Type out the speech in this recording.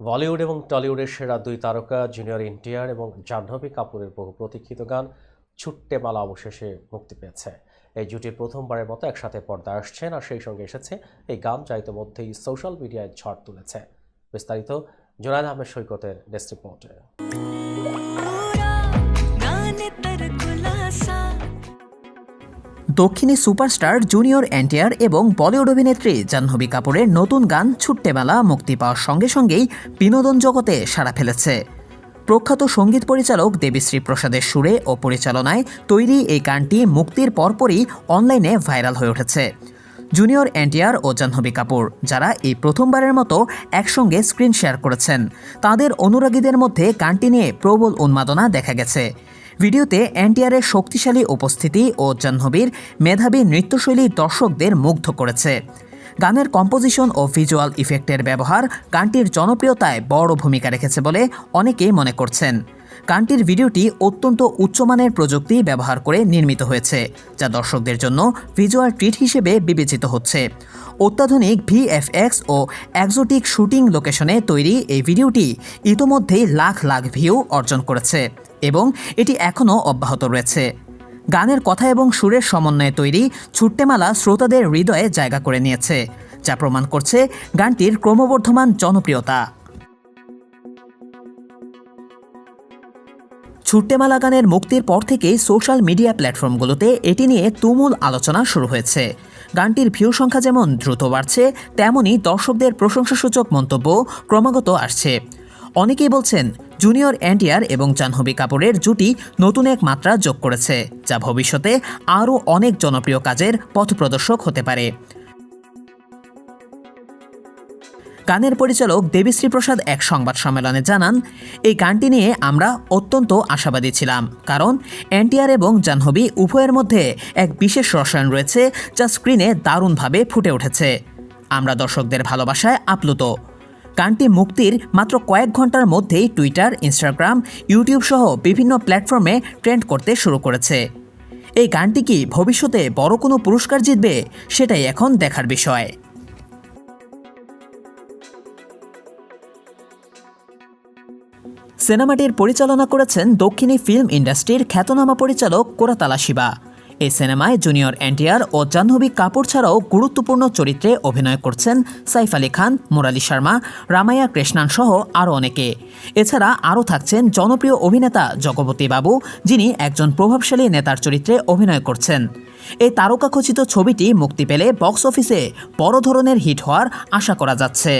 বলিউড এবং টলিউডের সেরা দুই তারকা জুনিয়র এনটিআর এবং জাহ্নবী কাপুরের বহু প্রতীক্ষিত গান ছুট্টে মালা অবশেষে মুক্তি পেয়েছে। এই জুটি প্রথমবারের মতো একসাথে পর্দায় আসছেন আর সেই সঙ্গে এসেছে এই গান যা ইতিমধ্যেই সোশ্যাল মিডিয়ায় ঝড় তুলেছে। বিস্তারিত জোনায়দ আহমেদ সৈকতের ডেস্ক রিপোর্টে। দক্ষিণী সুপারস্টার জুনিয়র এনটিআর এবং বলিউড অভিনেত্রী জাহ্নবী কাপুরের নতুন গান ছুট্টেবেলা মুক্তি পাওয়ার সঙ্গে সঙ্গেই বিনোদন জগতে সাড়া ফেলেছে। প্রখ্যাত সংগীত পরিচালক দেবীশ্রী প্রসাদের সুরে ও পরিচালনায় তৈরি এই গানটি মুক্তির পরপরই অনলাইনে ভাইরাল হয়ে উঠেছে। জুনিয়র এনটিআর ও জাহ্নবী কাপুর, যারা এই প্রথমবারের মতো একসঙ্গে স্ক্রিন শেয়ার করেছেন, তাদের অনুরাগীদের মধ্যে গানটি নিয়ে প্রবল উন্মাদনা দেখা গেছে। ভিডিওতে এনটিআরের শক্তিশালী উপস্থিতি ও জাহ্নবীর মেধাবী নৃত্যশৈলী দর্শকদের মুগ্ধ করেছে। গানের কম্পোজিশন ও ভিজুয়াল ইফেক্টের ব্যবহার গানটির জনপ্রিয়তায় বড় ভূমিকা রেখেছে বলে অনেকেই মনে করছেন। গানটির ভিডিওটি অত্যন্ত উচ্চমানের প্রযুক্তি ব্যবহার করে নির্মিত হয়েছে, যা দর্শকদের জন্য ভিজুয়াল ট্রিট হিসেবে বিবেচিত হচ্ছে। অত্যাধুনিক ভিএফএক্স ও একজোটিক শুটিং লোকেশনে তৈরি এই ভিডিওটি ইতোমধ্যেই লাখ লাখ ভিউ অর্জন করেছে। এবং এটি এখনও অব্যাহত রয়েছে। গানের কথা এবং সুরের সমন্বয়ে তৈরি ছুট্টেমালা শ্রোতাদের হৃদয়ে জায়গা করে নিয়েছে, যা প্রমাণ করছে গানটির ক্রমবর্ধমান জনপ্রিয়তা। ছুট্টেমালা গানের মুক্তির পর থেকেই সোশ্যাল মিডিয়া প্ল্যাটফর্মগুলোতে এটি নিয়ে তুমুল আলোচনা শুরু হয়েছে। গানটির ভিউ সংখ্যা যেমন দ্রুত বাড়ছে তেমনই দর্শকদের প্রশংসাসূচক মন্তব্য ক্রমাগত আসছে। অনেকেই বলছেন জুনিয়র এনটিআর এবং জাহ্নবী কাপুরের জুটি নতুন এক মাত্রা যোগ করেছে, যা ভবিষ্যতে আরও অনেক জনপ্রিয় কাজের পথপ্রদর্শক হতে পারে। গানের পরিচালক দেবীশ্রী প্রসাদ এক সংবাদ সম্মেলনে জানান, এই গানটি নিয়ে আমরা অত্যন্ত আশাবাদী ছিলাম, কারণ এনটিআর এবং জাহ্নবী উভয়ের মধ্যে এক বিশেষ রসায়ন রয়েছে যা স্ক্রিনে দারুণভাবে ফুটে উঠেছে। আমরা দর্শকদের ভালোবাসায় আপ্লুত। গানটি মুক্তির মাত্র কয়েক ঘণ্টার মধ্যেই টুইটার, ইনস্টাগ্রাম, ইউটিউব সহ বিভিন্ন প্ল্যাটফর্মে ট্রেন্ড করতে শুরু করেছে। এই গানটি কি ভবিষ্যতে বড় কোনো পুরস্কার জিতবে, সেটাই এখন দেখার বিষয়। সিনেমাটির পরিচালনা করেছেন দক্ষিণী ফিল্ম ইন্ডাস্ট্রির খ্যাতনামা পরিচালক কোরাতালা শিবা এই সিনেমায় জুনিয়র এনটিআর ও জাহ্নবী কাপুর ছাড়াও গুরুত্বপূর্ণ চরিত্রে অভিনয় করছেন সাইফ আলী খান, মুরালি শর্মা রামায়া কৃষ্ণান সহ আরও অনেকে। এছাড়া আরও থাকছেন জনপ্রিয় অভিনেতা জগবতী বাবু, যিনি একজন প্রভাবশালী নেতার চরিত্রে অভিনয় করছেন। এই তারকাখচিত ছবিটি মুক্তি পেলে বক্স অফিসে বড় ধরনের হিট হওয়ার আশা করা যাচ্ছে।